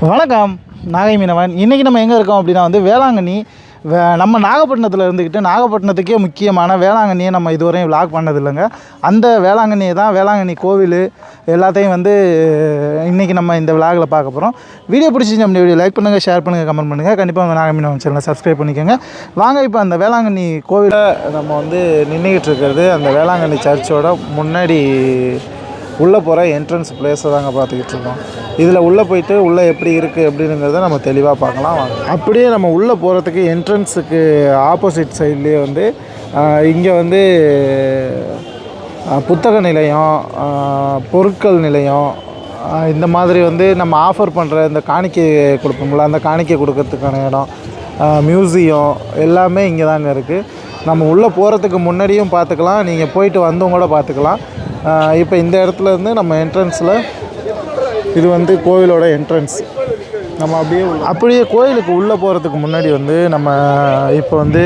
வணக்கம் நாகை மீனவன். இன்றைக்கி நம்ம எங்கே இருக்கோம் அப்படின்னா வந்து வேளாங்கண்ணி வே நம்ம நாகப்பட்டினத்தில் இருந்துக்கிட்டு நாகப்பட்டினத்துக்கே முக்கியமான வேளாங்கண்ணியை நம்ம இதுவரையும் விளாக் பண்ணது இல்லைங்க அந்த வேளாங்கண்ணியை தான் வேளாங்கண்ணி கோவில் எல்லாத்தையும் வந்து இன்றைக்கி நம்ம இந்த விளாகில் பார்க்க போகிறோம் வீடியோ பிடிச்சிச்சு நம்ம வீடியோ லைக் பண்ணுங்கள் ஷேர் பண்ணுங்கள் கமெண்ட் பண்ணுங்கள் கண்டிப்பாக நம்ம நாகை மீனவன் சேனலை சப்ஸ்கிரைப் பண்ணிக்கோங்க. வாங்க இப்போ அந்த வேளாங்கண்ணி கோவிலை நம்ம வந்து நின்றுக்கிட்டு இருக்கிறது அந்த வேளாங்கண்ணி சர்ச்சோட முன்னாடி உள்ளே போகிற என்ட்ரன்ஸ் பிளேஸை தாங்க பார்த்துக்கிட்டு இருக்கோம். இதில் உள்ளே போயிட்டு உள்ளே எப்படி இருக்குது அப்படிங்கிறத நம்ம தெளிவாக பார்க்கலாம். அப்படியே நம்ம உள்ளே போகிறதுக்கு என்ட்ரன்ஸுக்கு ஆப்போசிட் சைட்லேயே வந்து இங்கே வந்து புத்தக நிலையம் பொருட்கள் நிலையம் இந்த மாதிரி வந்து நம்ம ஆஃபர் பண்ணுற இந்த காணிக்கை கொடுப்போம்ல அந்த காணிக்கை கொடுக்கறதுக்கான இடம் மியூசியம் எல்லாமே இங்கே தாங்க இருக்குது நம்ம உள்ளே போகிறதுக்கு முன்னாடியும் பார்த்துக்கலாம் நீங்கள் போயிட்டு வந்தவங்க கூட பார்த்துக்கலாம். இப்போ இந்த இடத்துல இருந்து நம்ம என்ட்ரன்ஸில் இது வந்து கோவிலோட என்ட்ரன்ஸ் நம்ம அப்படியே அப்படியே கோயிலுக்கு உள்ளே போகிறதுக்கு முன்னாடி வந்து நம்ம இப்போ வந்து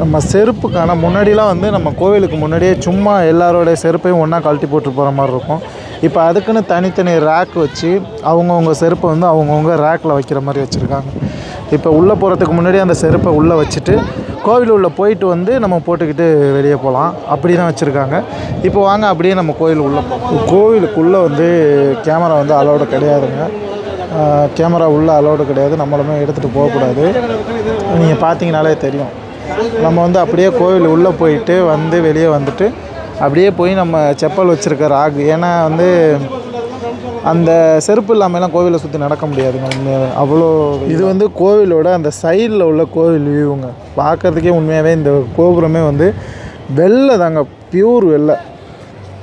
நம்ம செருப்புக்கான முன்னாடிலாம் வந்து நம்ம கோவிலுக்கு முன்னாடியே சும்மா எல்லாரோடைய செருப்பையும் ஒன்றா கழட்டி போட்டு போகிற மாதிரி இருக்கும். இப்போ அதுக்குன்னு தனித்தனி ரேக் வச்சு அவங்கவுங்க செருப்பை வந்து அவங்கவுங்க ரேக்கில் வைக்கிற மாதிரி வச்சுருக்காங்க. இப்போ உள்ளே போகிறதுக்கு முன்னாடி அந்த செருப்பை உள்ளே வச்சுட்டு கோவில் உள்ளே போயிட்டு வந்து நம்ம போட்டுக்கிட்டு வெளியே போகலாம் அப்படி தான் வச்சுருக்காங்க. இப்போ வாங்க அப்படியே நம்ம கோவில் உள்ளே போகலாம் கோவிலுக்குள்ளே வந்து கேமரா வந்து அலோடு கிடையாதுங்க. கேமரா உள்ளே அலோடு கிடையாது. நம்மளுமே எடுத்துகிட்டு போகக்கூடாது. நீங்கள் பார்த்தீங்கனாலே தெரியும். நம்ம வந்து அப்படியே கோவில் உள்ளே போயிட்டு வந்து வெளியே வந்துட்டு அப்படியே போய் நம்ம செப்பல் வச்சுருக்க ராகு. ஏன்னா வந்து அந்த செருப்பு இல்லாமலாம் கோவிலை சுற்றி நடக்க முடியாதுங்க உண்மையாகவே அவ்வளோ இது வந்து கோவிலோட அந்த சைடில் உள்ள கோவில் வியூங்க பார்க்கறதுக்கே உண்மையாகவே இந்த கோபுரமே வந்து வெள்ளை தாங்க. பியூர் வெள்ளை.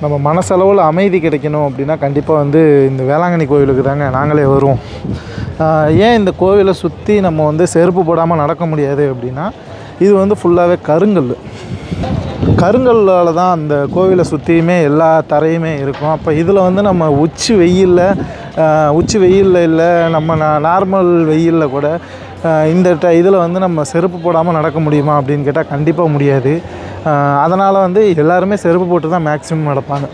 நம்ம மனசளவில் அமைதி கிடைக்கணும் அப்படின்னா கண்டிப்பாக வந்து இந்த வேளாங்கண்ணி கோவிலுக்கு தாங்க நாங்களே வருவோம். ஏன் இந்த கோவிலை சுற்றி நம்ம வந்து செருப்பு போடாமல் நடக்க முடியாது அப்படின்னா இது வந்து ஃபுல்லாகவே கருங்கல். கருங்கல்லால் தான் அந்த கோவிலை சுற்றியுமே எல்லா தரையுமே இருக்கும். அப்போ இதில் வந்து நம்ம உச்சி வெயிலில் உச்சி வெயிலில் இல்லை நம்ம நார்மல் வெயிலில் கூட இந்த ட இதில் வந்து நம்ம செருப்பு போடாமல் நடக்க முடியுமா அப்படின்னு கேட்டால் கண்டிப்பாக முடியாது. அதனால் வந்து எல்லாருமே செருப்பு போட்டு தான் மேக்ஸிமம் நடப்பாங்க.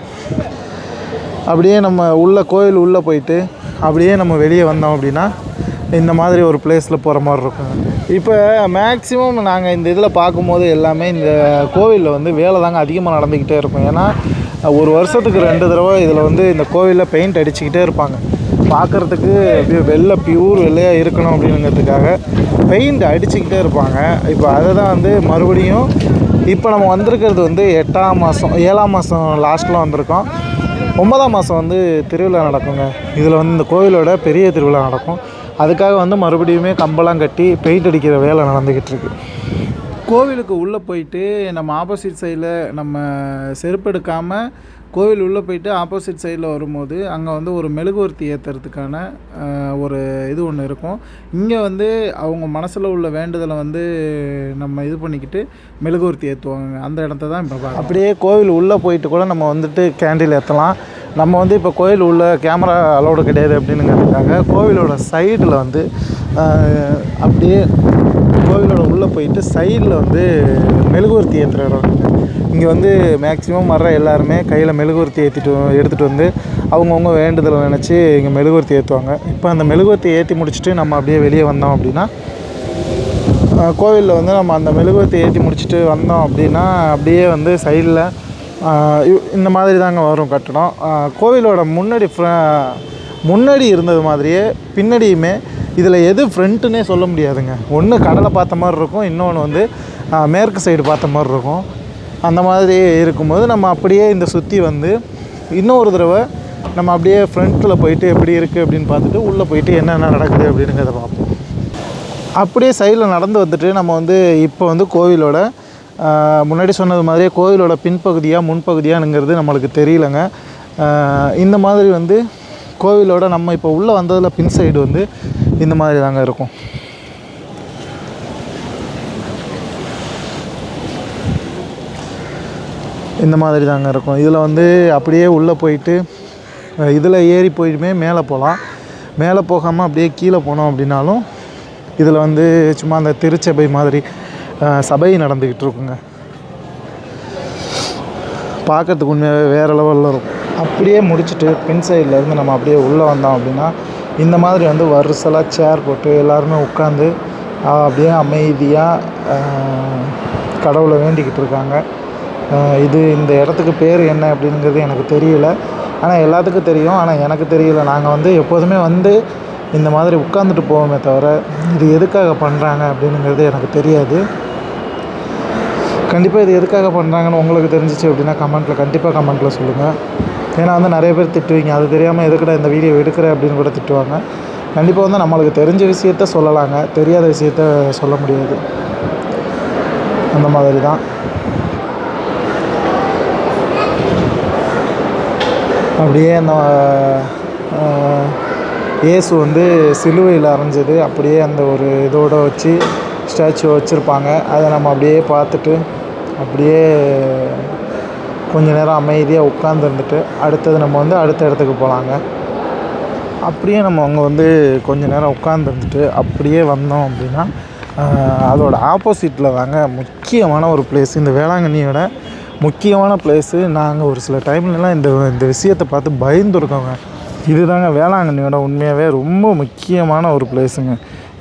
அப்படியே நம்ம உள்ள கோயில் உள்ளே போயிட்டு அப்படியே நம்ம வெளியே வந்தோம் அப்படின்னா இந்த மாதிரி ஒரு பிளேஸில் போகிற மாதிரி இருக்கும். இப்போ மேக்ஸிமம் நாங்கள் இந்த இதில் பார்க்கும்போது எல்லாமே இந்த கோவிலில் வந்து வேலை தாங்க அதிகமாக நடந்துக்கிட்டே இருக்கும். ஏன்னா ஒரு வருஷத்துக்கு ரெண்டு தடவை இதில் வந்து இந்த கோவிலில் பெயிண்ட் அடிச்சுக்கிட்டே இருப்பாங்க. பார்க்குறதுக்கு அப்படியே வெள்ளை பியூர் வெள்ளையாக இருக்கணும் அப்படிங்கிறதுக்காக பெயிண்ட் அடிச்சுக்கிட்டே இருப்பாங்க. இப்போ அதை தான் வந்து மறுபடியும் இப்போ நம்ம வந்திருக்கிறது வந்து எட்டாம் மாதம் ஏழாம் மாதம் லாஸ்ட்டில் வந்திருக்கோம். ஒன்பதாம் மாதம் வந்து திருவிழா நடக்குங்க. இதில் வந்து இந்த கோவிலோட பெரிய திருவிழா நடக்கும். அதுக்காக வந்து மறுபடியுமே கம்பெல்லாம் கட்டி பெயிண்ட் அடிக்கிற வேலை நடந்துக்கிட்டு இருக்கு. கோவிலுக்கு உள்ளே போயிட்டு நம்ம ஆப்போசிட் சைடில் நம்ம செருப்பு எடுக்காமல் கோவில் உள்ளே போயிட்டு ஆப்போசிட் சைடில் வரும்போது அங்கே வந்து ஒரு மெழுகுவர்த்தி ஏற்றுறதுக்கான ஒரு இது ஒன்று இருக்கும். இங்கே வந்து அவங்க மனசில் உள்ள வேண்டுதலை வந்து நம்ம இது பண்ணிக்கிட்டு மெழுகுவர்த்தி ஏற்றுவாங்க அந்த இடத்த தான் இப்போ அப்படியே கோவில் உள்ளே போயிட்டு கூட நம்ம வந்துட்டு கேண்டில் ஏற்றலாம் நம்ம வந்து இப்போ கோயில் உள்ள கேமரா அலோடு கிடையாது அப்படின்னுங்கிறதுக்காக கோவிலோட சைடில் வந்து அப்படியே கோவிலோட உள்ளே போயிட்டு சைடில் வந்து மெழுகுவர்த்தி ஏற்றுற இடம். இங்கே வந்து மேக்ஸிமம் வர்ற எல்லாருமே கையில் மெழுகுவர்த்தி ஏற்றிட்டு எடுத்துகிட்டு வந்து அவங்கவுங்க வேண்டுதலை நினச்சி இங்கே மெழுகுவர்த்தி ஏற்றுவாங்க இப்போ அந்த மெழுகுவர்த்தி ஏற்றி முடிச்சுட்டு நம்ம அப்படியே வெளியே வந்தோம் அப்படின்னா கோவிலில் வந்து நம்ம அந்த மெழுகுவர்த்தி ஏற்றி முடிச்சுட்டு வந்தோம் அப்படின்னா அப்படியே வந்து சைடில் இந்த மாதிரி தாங்க வரும் கட்டடம். கோவிலோட முன்னாடி ஃப்ர- முன்னாடி இருந்தது மாதிரியே பின்னாடியுமே இதில் எது ஃப்ரண்ட்டுன்னே சொல்ல முடியாதுங்க. ஒன்று கடலை பார்த்த மாதிரி இருக்கும் இன்னொன்று வந்து மேற்கு சைடு பார்த்த மாதிரி இருக்கும். அந்த மாதிரி இருக்கும்போது நம்ம அப்படியே இந்த சுற்றி வந்து இன்னொரு தடவை நம்ம அப்படியே ஃப்ரண்ட்டில் போயிட்டு எப்படி இருக்குது அப்படின்னு பார்த்துட்டு உள்ளே போயிட்டு என்னென்ன நடக்குது அப்படிங்கிறத பார்ப்போம். அப்படியே சைடில் நடந்து வந்துட்டு நம்ம வந்து இப்போ வந்து கோவிலோட முன்னாடி சொன்னது மாதிரியே கோவிலோட பின்பகுதியாக முன்பகுதியானுங்கிறது நம்மளுக்கு தெரியலங்க. இந்த மாதிரி வந்து கோவிலோட நம்ம இப்போ உள்ளே வந்ததில் பின் சைடு வந்து இந்த மாதிரி தாங்க இருக்கும். இந்த மாதிரி தாங்க இருக்கும். இதில் வந்து அப்படியே உள்ளே போயிட்டு இதில் ஏறி போயிட்டுமே மேலே போகலாம் மேலே போகாமல் அப்படியே கீழே போனோம் அப்படின்னாலும் இதில் வந்து சும்மா அந்த திருச்சபை மாதிரி சபை நடந்துக்கிட்டு இருக்குங்க பார்க்கறதுக்கு உண்மையாகவே வேறு லெவலில் இருக்கும். அப்படியே முடிச்சுட்டு பின் சைடில் இருந்து நம்ம அப்படியே உள்ளே வந்தோம் அப்படின்னா இந்த மாதிரி வந்து வருசலாக சேர் போட்டு எல்லாருமே உட்காந்து அப்படியே அமைதியாக கடவுளை வேண்டிக்கிட்டு இருக்காங்க இது இந்த இடத்துக்கு பேர் என்ன அப்படிங்கிறது எனக்கு தெரியல. ஆனால் எல்லாத்துக்கும் தெரியும். ஆனால் எனக்கு தெரியல. நாங்கள் வந்து எப்போதுமே வந்து இந்த மாதிரி உட்காந்துட்டு போவோமே தவிர இது எதுக்காக பண்ணுறாங்க அப்படிங்கிறது எனக்கு தெரியாது. கண்டிப்பாக இது எதுக்காக பண்ணுறாங்கன்னு உங்களுக்கு தெரிஞ்சிச்சு அப்படின்னா கமெண்ட்டில் கண்டிப்பாக கமெண்ட்டில் சொல்லுங்கள் ஏன்னா வந்து நிறைய பேர் திட்டுவீங்க. அது தெரியாமல் எதுக்கடா இந்த வீடியோ எடுக்கிற அப்படின்னு கூட திட்டுவாங்க. கண்டிப்பாக வந்து நம்மளுக்கு தெரிஞ்ச விஷயத்த சொல்லலாங்க. தெரியாத விஷயத்த சொல்ல முடியாது. அந்த மாதிரி தான் அப்படியே அந்த இயேசு வந்து சிலுவையில் அரைஞ்சது. அப்படியே அந்த ஒரு இதோட வச்சு ஸ்டாச்சு வச்சுருப்பாங்க. அதை நம்ம அப்படியே பார்த்துட்டு அப்படியே கொஞ்ச நேரம் அமைதியாக உட்காந்துருந்துட்டு அடுத்தது நம்ம வந்து அடுத்த இடத்துக்கு போகலாங்க அப்படியே நம்ம அங்கே வந்து கொஞ்ச நேரம் உட்காந்துருந்துட்டு அப்படியே வந்தோம் அப்படின்னா அதோடய அதோட ஆப்போசிட்டில் தாங்க முக்கியமான ஒரு பிளேஸ் இந்த வேளாங்கண்ணியோட முக்கியமான பிளேஸு நாங்கள் ஒரு சில டைம்லலாம் இந்த இந்த விஷயத்தை பார்த்து பயந்துருக்கோங்க. இதுதாங்க வேளாங்கண்ணியோட உண்மையாகவே ரொம்ப முக்கியமான ஒரு பிளேஸுங்க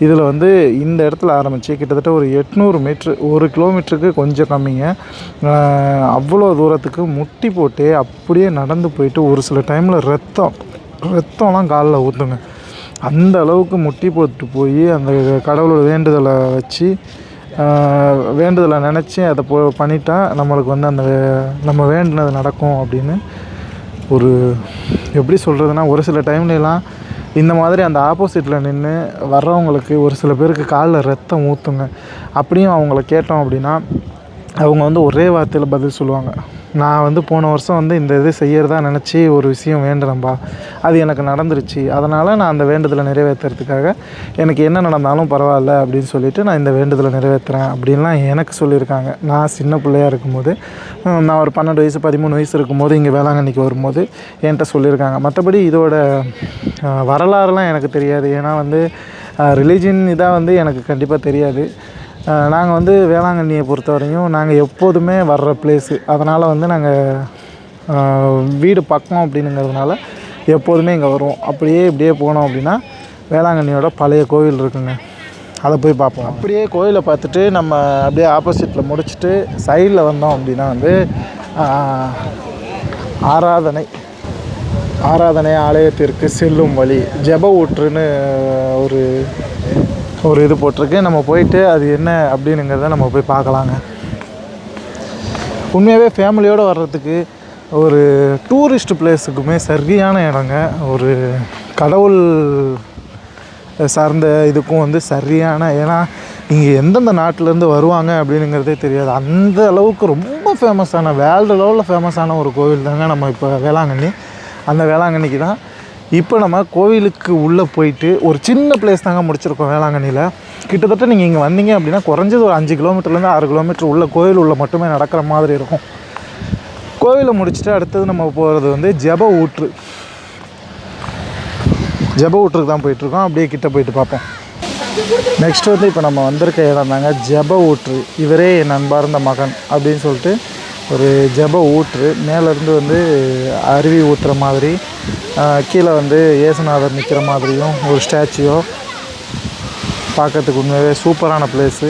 இதில் வந்து இந்த இடத்துல ஆரம்பித்து கிட்டத்தட்ட ஒரு எட்நூறு மீட்ரு ஒரு கிலோமீட்டருக்கு கொஞ்சம் கம்மிங்க. அவ்வளோ தூரத்துக்கு முட்டி போட்டு அப்படியே நடந்து போயிட்டு ஒரு சில டைமில் ரத்தம் ரத்தம்லாம் காலில் ஊற்றுங்க அந்த அளவுக்கு முட்டி போட்டு போய் அந்த கடவுளோட வேண்டுதலை வச்சு வேண்டுதலை நினச்சி அதை போ பண்ணிட்டா நம்மளுக்கு வந்து அந்த நம்ம வேண்டினது நடக்கும் அப்படின்னு ஒரு எப்படி சொல்கிறதுனா ஒரு சில டைம்லலாம் இந்த மாதிரி அந்த ஆப்போசிட்டில் நின்று வர்றவங்களுக்கு ஒரு சில பேருக்கு காலில் ரத்தம் ஊற்றுங்க அப்படியும் அவங்கள கேட்டோம் அப்படின்னா அவங்க வந்து ஒரே வார்த்தையில் பதில் சொல்லுவாங்க. நான் வந்து போன வருஷம் வந்து இந்த இது செய்யறதா நினச்சி ஒரு விஷயம் வேண்டுறேன்பா அது எனக்கு நடந்துருச்சு. அதனால் நான் அந்த வேண்டுதலை நிறைவேற்றுறதுக்காக எனக்கு என்ன நடந்தாலும் பரவாயில்ல அப்படின்னு சொல்லிட்டு நான் இந்த வேண்டுதலை நிறைவேற்றுறேன் அப்படின்லாம் எனக்கு சொல்லியிருக்காங்க. நான் சின்ன பிள்ளையா இருக்கும்போது நான் ஒரு பன்னெண்டு வயசு பதிமூணு வயசு இருக்கும்போது இங்கே வேளாங்கண்ணிக்கு வரும்போது என்கிட்ட சொல்லியிருக்காங்க. மற்றபடி இதோட வரலாறுலாம் எனக்கு தெரியாது. ஏன்னா வந்து ரிலீஜன் இதாக வந்து எனக்கு கண்டிப்பாக தெரியாது. நாங்கள் வந்து வேளாங்கண்ணியை பொறுத்தவரையும் நாங்கள் எப்போதுமே வர்ற பிளேஸு அதனால் வந்து நாங்கள் வீடு பக்கம் அப்படினுங்கிறதுனால எப்போதுமே இங்கே வருவோம். அப்படியே இப்படியே போனோம் அப்படின்னா வேளாங்கண்ணியோட பழைய கோவில் இருக்குங்க. அதை போய் பார்ப்போம். அப்படியே கோயிலை பார்த்துட்டு நம்ம அப்படியே ஆப்போசிட்டில் முடிச்சுட்டு சைடில் வந்தோம் அப்படின்னா வந்து ஆராதனை. ஆராதனை ஆலயத்திற்கு செல்லும் வழி. ஜெப ஊற்றுன்னு ஒரு ஒரு இது போட்டிருக்கு. நம்ம போயிட்டு அது என்ன அப்படின்னுங்கிறத நம்ம போய் பார்க்கலாங்க. உண்மையாகவே ஃபேமிலியோடு வர்றதுக்கு ஒரு டூரிஸ்ட் பிளேஸுக்குமே சரியான இடங்க. ஒரு கடவுள் சார்ந்த இதுக்கும் வந்து சரியான ஏன்னா இங்கே எந்தெந்த நாட்டிலேருந்து வருவாங்க அப்படிங்கிறதே தெரியாது. அந்த அளவுக்கு ரொம்ப ஃபேமஸான வேர்ல்டு லெவலில் ஃபேமஸான ஒரு கோவில் தாங்க நம்ம இப்போ வேளாங்கண்ணி. அந்த வேளாங்கண்ணிக்கு தான் இப்போ நம்ம கோவிலுக்கு உள்ளே போயிட்டு ஒரு சின்ன பிளேஸ் தாங்க முடிச்சிருக்கோம் வேளாங்கண்ணியில். கிட்டத்தட்ட நீங்கள் இங்கே வந்தீங்க அப்படின்னா குறைஞ்சது ஒரு அஞ்சு கிலோமீட்டர்லேருந்து ஆறு கிலோமீட்டர் உள்ள கோவில் உள்ள மட்டுமே நடக்கிற மாதிரி இருக்கும். கோவிலை முடிச்சுட்டு அடுத்தது நம்ம போகிறது வந்து ஜெப ஊற்று. ஜெப ஊற்றுக்கு தான் போயிட்டுருக்கோம். அப்படியே கிட்ட போயிட்டு பார்ப்போம். நெக்ஸ்ட் வந்து இப்போ நம்ம வந்திருக்க இடம் தாங்க ஜெப ஊற்று. இவரே என் நண்பார்ந்த மகன் அப்படின்னு சொல்லிட்டு ஒரு ஜெப ஊற்று. மேலேருந்து வந்து அருவி ஊற்றுற மாதிரி கீழே வந்து இயேசுநாதர் நிற்கிற மாதிரியும் ஒரு ஸ்டாச்சுவோ பார்க்கறதுக்கு உண்மையாகவே சூப்பரான பிளேஸு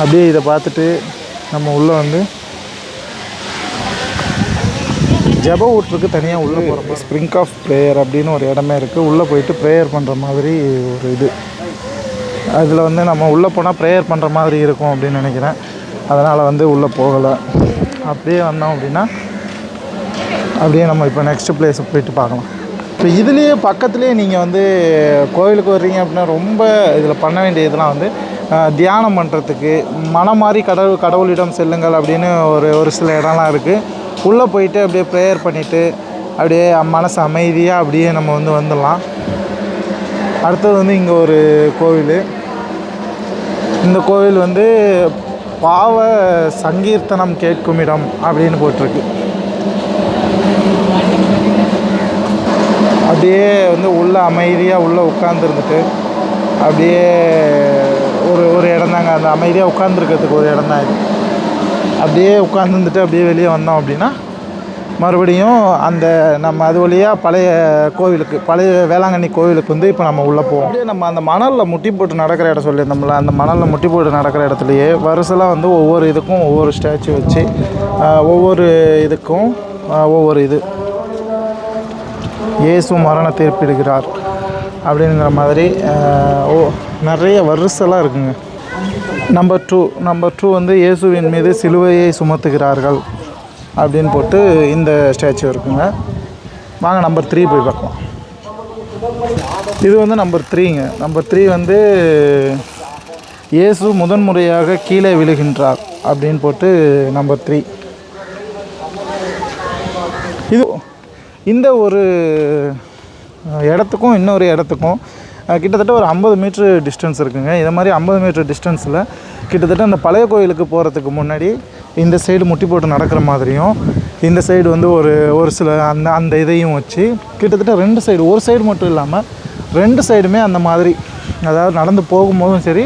அப்படியே இதை பார்த்துட்டு நம்ம உள்ளே வந்து ஜெப ஊற்றுக்கு தனியாக உள்ளே போகிறப்ப ஸ்ப்ரிங்க் ஆஃப் ப்ரேயர் அப்படின்னு ஒரு இடமே இருக்குது உள்ளே போயிட்டு ப்ரேயர் பண்ணுற மாதிரி ஒரு இது. அதில் வந்து நம்ம உள்ளே போனால் ப்ரேயர் பண்ணுற மாதிரி இருக்கும் அப்படின்னு நினைக்கிறேன். அதனால் வந்து உள்ளே போகலை. அப்படியே வந்தோம் அப்படின்னா அப்படியே நம்ம இப்போ நெக்ஸ்ட் பிளேஸை போயிட்டு பார்க்கலாம். இப்போ இதுலேயே பக்கத்துலேயே நீங்கள் வந்து கோவிலுக்கு வர்றீங்க அப்படின்னா ரொம்ப இதில் பண்ண வேண்டிய இதெல்லாம் வந்து தியானம் பண்ணுறதுக்கு மனம் மாறி கடவுள் கடவுளிடம் செல்லுங்கள் அப்படின்னு ஒரு ஒரு சில இடம்லாம் இருக்குது உள்ளே போயிட்டு அப்படியே ப்ரேயர் பண்ணிவிட்டு அப்படியே மனசு அமைதியாக அப்படியே நம்ம வந்து வந்துடலாம். அடுத்தது வந்து இங்கே ஒரு கோவில். இந்த கோவில் வந்து பாவ சங்கீர்த்தனம் கேட்கும் இடம் அப்படின்னு போட்டிருக்கு. அப்படியே வந்து உள்ள அமைதியாக உள்ளே உட்காந்துருந்துட்டு அப்படியே ஒரு ஒரு இடம் தாங்க. அந்த அமைதியாக உட்காந்துருக்கிறதுக்கு ஒரு இடம் தான் இது. அப்படியே உட்காந்துருந்துட்டு அப்படியே வெளியே வந்தோம் அப்படின்னா மறுபடியும் அந்த நம்ம அது வழியாக பழைய கோவிலுக்கு பழைய வேளாங்கண்ணி கோவிலுக்கு வந்து இப்போ நம்ம உள்ளே போவோம். அப்படியே நம்ம அந்த மணலில் முட்டி போட்டு நடக்கிற இடம் சொல்லியிருந்தோம்ல அந்த மணலில் முட்டி போட்டு நடக்கிற இடத்துலையே வருசலாக வந்து ஒவ்வொரு இதுக்கும் ஒவ்வொரு ஸ்டாச்சு வச்சு ஒவ்வொரு இதுக்கும் ஒவ்வொரு இது. இயேசு மரண தீர்ப்பிடுகிறார் அப்படிங்கிற மாதிரி ஓ நிறைய வருசலாக இருக்குங்க. நம்பர் டூ நம்பர் டூ வந்து இயேசுவின் மீது சிலுவையை சுமத்துகிறார்கள். அப்படின்னு போட்டு இந்த ஸ்டாச்சு இருக்குங்க. வாங்க நம்பர் த்ரீ போய் பார்க்கலாம். இது வந்து நம்பர் த்ரீங்க நம்பர் த்ரீ வந்து இயேசு முதன்முறையாக கீழே விழுகின்றார் அப்படின்னு போட்டு நம்பர் த்ரீ இது இந்த ஒரு இடத்துக்கும் இன்னொரு இடத்துக்கும் கிட்டத்தட்ட ஒரு ஐம்பது மீட்ரு டிஸ்டன்ஸ் இருக்குங்க. இதை மாதிரி ஐம்பது மீட்ரு டிஸ்டன்ஸில் கிட்டத்தட்ட அந்த பழைய கோயிலுக்கு போகிறதுக்கு முன்னாடி இந்த சைடு முட்டி போட்டு நடக்கிற மாதிரியும் இந்த சைடு வந்து ஒரு ஒரு சில அந்த அந்த இதையும் வச்சு கிட்டத்தட்ட ரெண்டு சைடு ஒரு சைடு மட்டும் இல்லாமல் ரெண்டு சைடுமே அந்த மாதிரி அதாவது நடந்து போகும்போதும் சரி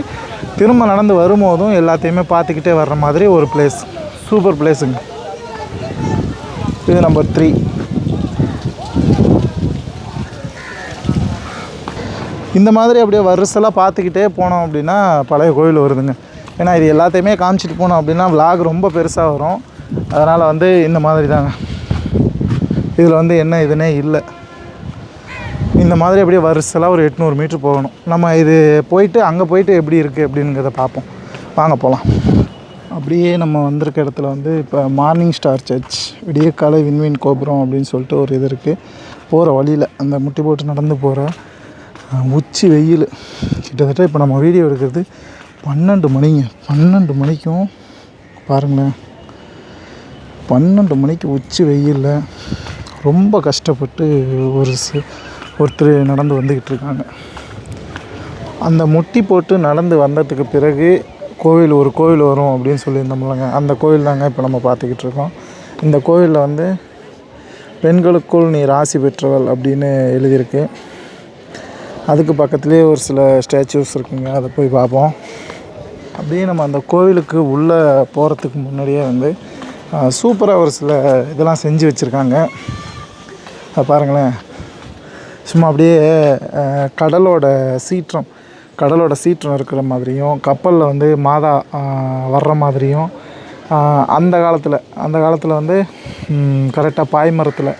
திரும்ப நடந்து வரும்போதும் எல்லாத்தையுமே பார்த்துக்கிட்டே வர்ற மாதிரி ஒரு பிளேஸ் சூப்பர் பிளேஸுங்க இது நம்பர் த்ரீ இந்த மாதிரி அப்படியே வரிசலாக பார்த்துக்கிட்டே போனோம் அப்படின்னா பழைய கோயில் வருதுங்க. ஏன்னா இது எல்லாத்தையுமே காமிச்சிட்டு போனோம் அப்படின்னா விலாக் ரொம்ப பெருசாக வரும். அதனால் வந்து இந்த மாதிரி தாங்க. இதில் வந்து என்ன இதுனே இல்லை. இந்த மாதிரி அப்படியே வரிசலாக ஒரு எட்நூறு மீட்ரு போகணும். நம்ம இது போயிட்டு அங்கே போயிட்டு எப்படி இருக்குது அப்படிங்கிறத பார்ப்போம். வாங்க போகலாம் அப்படியே நம்ம வந்திருக்க இடத்துல வந்து இப்போ மார்னிங் ஸ்டார் சர்ச் விடியற்காலை விண்வீன் கோபுரம் அப்படின்னு சொல்லிட்டு ஒரு இது இருக்குது போகிற வழியில் அந்த முட்டி போட்டு நடந்து போகிற உச்சி வெயில். கிட்டத்தட்ட இப்போ நம்ம வீடியோ எடுக்கிறது பன்னெண்டு மணிங்க. பன்னெண்டு மணிக்கும் பாருங்களேன். பன்னெண்டு மணிக்கு உச்சி வெயிலில் ரொம்ப கஷ்டப்பட்டு ஒரு ஒருத்தர் நடந்து வந்துக்கிட்டு இருக்காங்க. அந்த முட்டி போட்டு நடந்து வந்ததுக்கு பிறகு கோவில் ஒரு கோவில் வரும் அப்படின்னு சொல்லியிருந்தோம்லங்க. அந்த கோவில் தாங்க இப்போ நம்ம பார்த்துக்கிட்டு இருக்கோம். இந்த கோவிலில் வந்து பெண்களுக்குள் நீ ராசி பெற்றவள் அப்படின்னு எழுதியிருக்கு. அதுக்கு பக்கத்துலேயே ஒரு சில ஸ்டாச்சூஸ் இருக்குங்க. அதை போய் பார்ப்போம். அப்படியே நம்ம அந்த கோவிலுக்கு உள்ளே போகிறதுக்கு முன்னாடியே வந்து சூப்பராக ஒரு சில இதெல்லாம் செஞ்சு வச்சுருக்காங்க. அதை பாருங்களேன். சும்மா அப்படியே கடலோட சீற்றம் கடலோட சீற்றம் இருக்கிற மாதிரியும் கப்பலில் வந்து மாதா வர்ற மாதிரியும் அந்த காலத்தில் அந்த காலத்தில் வந்து கரெக்டாக பாய்மரத்தில்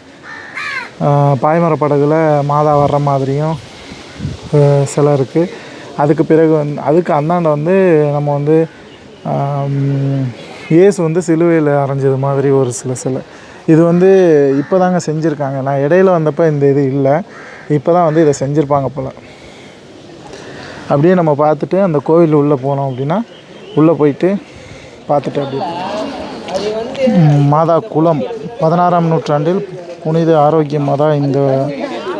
பாய்மர படகுல மாதா வர்ற மாதிரியும் சிலை இருக்குது அதுக்கு பிறகு வந்து அதுக்கு அந்தாண்ட வந்து நம்ம வந்து இயேசு வந்து சிலுவையில் அரைஞ்சது மாதிரி ஒரு சில சிலை. இது வந்து இப்போ தாங்க செஞ்சுருக்காங்க. நான் இடையில வந்தப்போ இந்த இது இல்லை. இப்போ தான் வந்து இதை செஞ்சுருப்பாங்க போல். அப்படியே நம்ம பார்த்துட்டு அந்த கோவில் உள்ளே போனோம் அப்படின்னா உள்ளே போயிட்டு பார்த்துட்டு அப்படியே. மாதா குளம். பதினாறாம் நூற்றாண்டில் புனித ஆரோக்கிய மாதா இந்த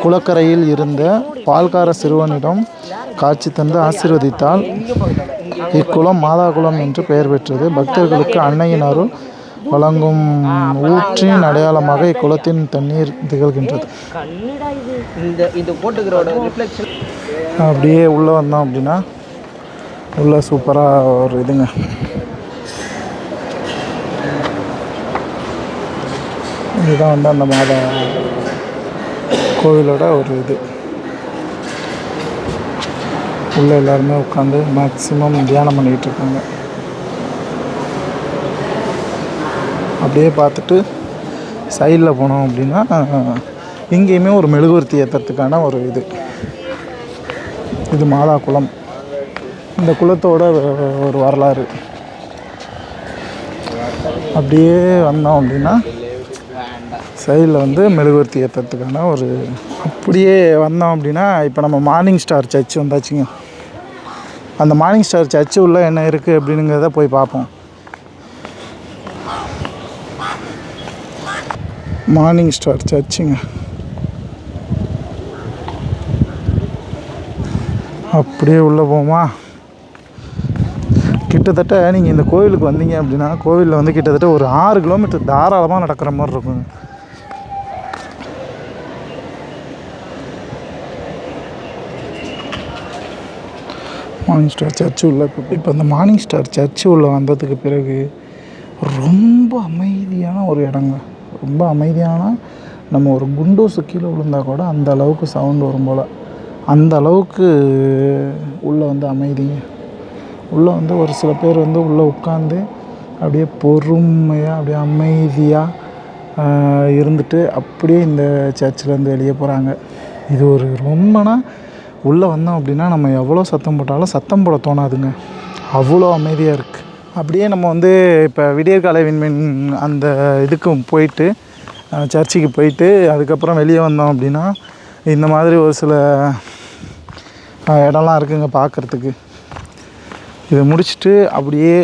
குளக்கரையில் இருந்த பால்கார சிறுவனிடம் காட்சி தந்து ஆசீர்வதித்தால் இக்குளம் மாதா குளம் என்று பெயர் பெற்றது. பக்தர்களுக்கு அன்னையின் அருள் வழங்கும் ஊற்றின் அடையாளமாக இக்குளத்தின் தண்ணீர் திகழ்கின்றது. அப்படியே உள்ளே வந்தோம் அப்படின்னா உள்ளே சூப்பராக ஒரு இதுங்க. இதுதான் வந்து அந்த மாதா கோவிலோட ஒரு இது. உள்ளே எல்லாருமே உட்காந்து மேக்ஸிமம் தியானம் பண்ணிக்கிட்டு இருக்காங்க. அப்படியே பார்த்துட்டு சைடில் போனோம் அப்படின்னா இங்கேயுமே ஒரு மெழுகுவர்த்தி ஏற்றுறதுக்கான ஒரு இது. இது மாதா குளம். இந்த குளத்தோட ஒரு வரலாறு. அப்படியே வந்தோம் அப்படின்னா சைடில் வந்து மெழுகுவர்த்தி ஏற்றுறதுக்கான ஒரு அப்படியே வந்தோம் அப்படின்னா இப்போ நம்ம மார்னிங் ஸ்டார் சர்ச் வந்தாச்சுங்க. அந்த மார்னிங் ஸ்டார் சர்ச்சு உள்ளே என்ன இருக்குது அப்படிங்கிறத போய் பார்ப்போம். மார்னிங் ஸ்டார் சர்ச்சுங்க அப்படியே உள்ளே போமா கிட்டத்தட்ட நீங்கள் இந்த கோவிலுக்கு வந்தீங்க அப்படின்னா கோவிலில் வந்து கிட்டத்தட்ட ஒரு ஆறு கிலோமீட்டர் தாராளமாக நடக்கிற மாதிரி இருக்குங்க. மார்னிங் ஸ்டார் சர்ச்சு உள்ள இப்போ இப்போ இந்த மார்னிங் ஸ்டார் சர்ச்சு உள்ள வந்ததுக்கு பிறகு ரொம்ப அமைதியான ஒரு இடங்க. ரொம்ப அமைதியான நம்ம ஒரு குண்டோஸு கீழே விழுந்தால் கூட அந்த அளவுக்கு சவுண்ட் வரும் போல். அந்த அளவுக்கு உள்ளே வந்து அமைதிங்க உள்ளே வந்து ஒரு சில பேர் வந்து உள்ளே உட்காந்து அப்படியே பொறுமையாக அப்படியே அமைதியாக இருந்துட்டு அப்படியே இந்த சர்ச்சில் இருந்து வெளியே போகிறாங்க இது ஒரு ரொம்பனா உள்ளே வந்தோம் அப்படின்னா நம்ம எவ்வளோ சத்தம் போட்டாலும் சத்தம் போட தோணாதுங்க. அவ்வளோ அமைதியாக இருக்குது அப்படியே நம்ம வந்து இப்போ விடியற்காலை விண்மீன் அந்த இதுக்கும் போயிட்டு சர்ச்சுக்கு போயிட்டு அதுக்கப்புறம் வெளியே வந்தோம் அப்படின்னா இந்த மாதிரி ஒரு சில இடம்லாம் இருக்குங்க பார்க்குறதுக்கு. இதை முடிச்சுட்டு அப்படியே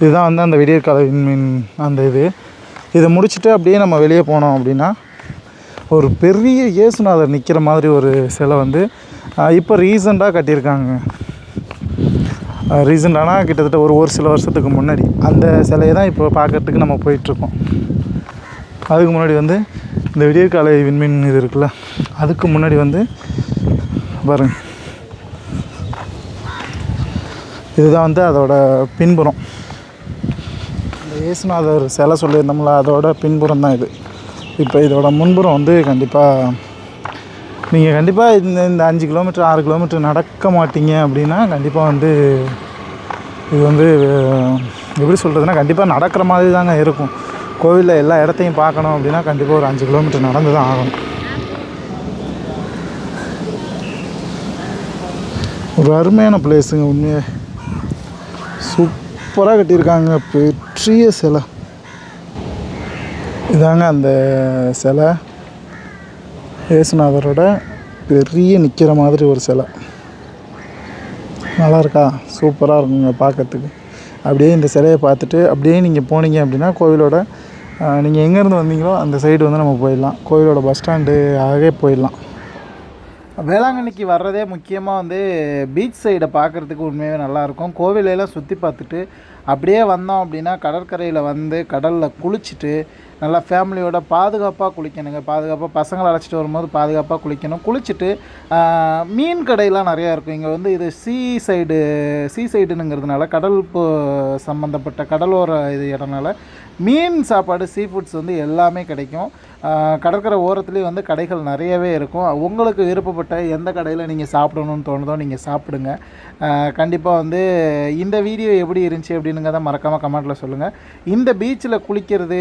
இதுதான் வந்து அந்த விடியற்கால விண்மீன் அந்த இது. இதை முடிச்சுட்டு அப்படியே நம்ம வெளியே போனோம் அப்படின்னா ஒரு பெரிய இயேசுநாதர் நிற்கிற மாதிரி ஒரு சிலை வந்து இப்போ ரீசெண்டாக கட்டியிருக்காங்க. ரீசெண்டானா கிட்டத்தட்ட ஒரு ஒரு சில வருஷத்துக்கு முன்னாடி அந்த சிலையை தான் இப்போ பார்க்கறதுக்கு நம்ம போயிட்டுருக்கோம். அதுக்கு முன்னாடி வந்து இந்த விடியற்காலை விண்மீன் இது இருக்குல்ல அதுக்கு முன்னாடி வந்து பாருங்க. இதுதான் வந்து அதோட பின்புறம். இந்த இயேசுநாதர் சிலை சொல்லியிருந்தோம்ல அதோட பின்புறம் தான் இது. இப்போ இதோட முன்புறம் வந்து கண்டிப்பாக நீங்கள் கண்டிப்பாக இந்த இந்த அஞ்சு கிலோமீட்டர் ஆறு கிலோமீட்டர் நடக்க மாட்டீங்க அப்படின்னா கண்டிப்பாக வந்து இது வந்து எப்படி சொல்கிறதுனா கண்டிப்பாக நடக்கிற மாதிரி தாங்க இருக்கும். கோவிலில் எல்லா இடத்தையும் பார்க்கணும் அப்படின்னா கண்டிப்பாக ஒரு அஞ்சு கிலோமீட்டர் நடந்து தான் ஆகணும். ஒரு அருமையான பிளேஸுங்க உண்மையே. சூப்பராக கட்டியிருக்காங்க. பெரிய சிலை. இதாங்க அந்த சிலை. இயேசுநாதரோட பெரிய நிற்கிற மாதிரி ஒரு சிலை. நல்லா இருக்கா சூப்பராக இருக்குங்க பார்க்கறதுக்கு. அப்படியே இந்த சிலையை பார்த்துட்டு அப்படியே நீங்கள் போனீங்க அப்படின்னா கோவிலோட நீங்கள் எங்கேருந்து வந்தீங்களோ அந்த சைடு வந்து நம்ம போயிடலாம். கோவிலோட பஸ் ஸ்டாண்டு ஆகவே போயிடலாம். வேளாங்கண்ணிக்கு வர்றதே முக்கியமாக வந்து பீச் சைடை பார்க்குறதுக்கு உண்மையாகவே நல்லாயிருக்கும். கோவிலையெல்லாம் சுற்றி பார்த்துட்டு அப்படியே வந்தோம் அப்படின்னா கடற்கரையில் வந்து கடலில் குளிச்சுட்டு நல்லா ஃபேமிலியோட பாதுகாப்பாக குளிக்கணுங்க. பாதுகாப்பாக பசங்களை அழைச்சிட்டு வரும்போது பாதுகாப்பாக குளிக்கணும். குளிச்சுட்டு மீன் கடையெல்லாம் நிறையா இருக்கும். இங்கே வந்து இது சீ சைடு சீ சைடுனுங்கிறதுனால கடல் சம்மந்தப்பட்ட கடலோர இது இடம்னால மீன் சாப்பாடு சீ ஃபுட்ஸ் வந்து எல்லாமே கிடைக்கும். கடற்கரை ஓரத்துலேயும் வந்து கடைகள் நிறையவே இருக்கும். உங்களுக்கு விருப்பப்பட்ட எந்த கடையில் நீங்கள் சாப்பிடணும்னு தோணுதோ நீங்கள் சாப்பிடுங்க. கண்டிப்பாக வந்து இந்த வீடியோ எப்படி இருந்துச்சு அப்படின்னுங்கிறத மறக்காமல் கமெண்ட்டில் சொல்லுங்கள் இந்த பீச்சில் குளிக்கிறது